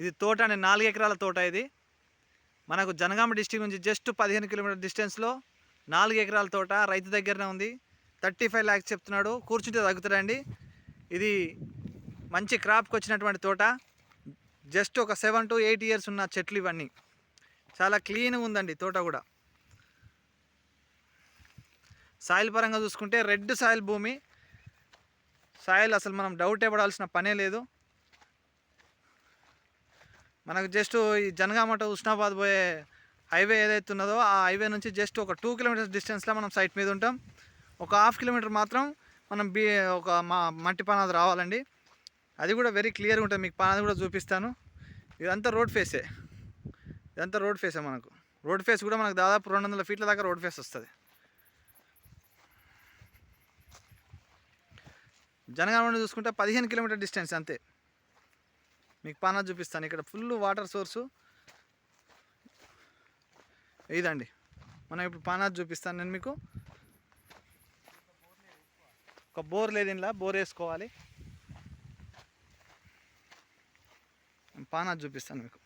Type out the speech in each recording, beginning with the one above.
ఇది తోట అనే నాలుగు ఎకరాల తోట ఇది. మనకు జనగామ డిస్టిక్ నుంచి జస్ట్ పదిహేను కిలోమీటర్ డిస్టెన్స్లో నాలుగు ఎకరాల తోట రైతు దగ్గరనే ఉంది. థర్టీ ఫైవ్ ల్యాక్స్ చెప్తున్నాడు. కూర్చుంటే తగ్గుతాడండి ఇది మంచి క్రాప్కి వచ్చినటువంటి తోట. జస్ట్ ఒక సెవెన్ టు ఎయిట్ ఇయర్స్ ఉన్న చెట్లు ఇవన్నీ. చాలా క్లీన్గా ఉందండి తోట కూడా. సాయిల్ పరంగా చూసుకుంటే రెడ్ సాయిల్ భూమి. సాయిల్ అసలు మనం డౌటే పడాల్సిన పనే లేదు. మనకు జస్ట్ ఈ జనగామ టు ఉస్నాబాద్ పోయే హైవే ఏదైతే ఉన్నదో ఆ హైవే నుంచి జస్ట్ ఒక టూ కిలోమీటర్స్ డిస్టెన్స్లో మనం సైట్ మీద ఉంటాం. ఒక హాఫ్ కిలోమీటర్ మాత్రం మనం బీ ఒక మా మట్టి పానాది రావాలండి. అది కూడా వెరీ క్లియర్గా ఉంటుంది. మీకు పానాది కూడా చూపిస్తాను. ఇదంతా రోడ్ ఫేసే. ఇదంతా రోడ్ ఫేసే మనకు. రోడ్ ఫేస్ కూడా మనకు దాదాపు రెండు వందల ఫీట్ల దాకా రోడ్ ఫేస్ వస్తుంది. జనగామ నుండి చూసుకుంటే పదిహేను కిలోమీటర్ డిస్టెన్స్ అంతే. మీకు పానా చూపిస్తాను. ఇక్కడ ఫుల్ వాటర్ సోర్సు. ఇదండి. మనం ఇప్పుడు పానా చూపిస్తాను నేను మీకు. ఒక బోర్ లేదు ఇంట్లో బోర్ వేసుకోవాలి. పానా చూపిస్తాను మీకు.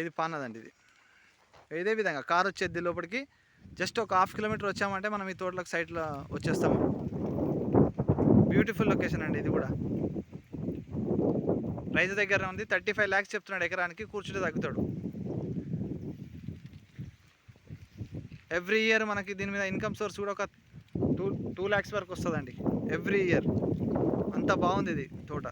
ఇది పానదండి ఇది. ఇదే విధంగా కార్ వచ్చేది లోపలికి. జస్ట్ ఒక హాఫ్ కిలోమీటర్ వచ్చామంటే మనం ఈ తోటలకు సైట్లో వచ్చేస్తాము. బ్యూటిఫుల్ లొకేషన్ అండి ఇది కూడా. రైతు దగ్గర ఉంది. థర్టీ ఫైవ్ ల్యాక్స్ చెప్తున్నాడు ఎకరానికి కూర్చుంటే తగ్గుతాడు. ఎవ్రీ ఇయర్ మనకి దీని మీద ఇన్కమ్ సోర్స్ కూడా ఒక టూ టూ ల్యాక్స్ వరకు వస్తుందండి. ఎవ్రీ ఇయర్ అంత బాగుంది ఇది తోట.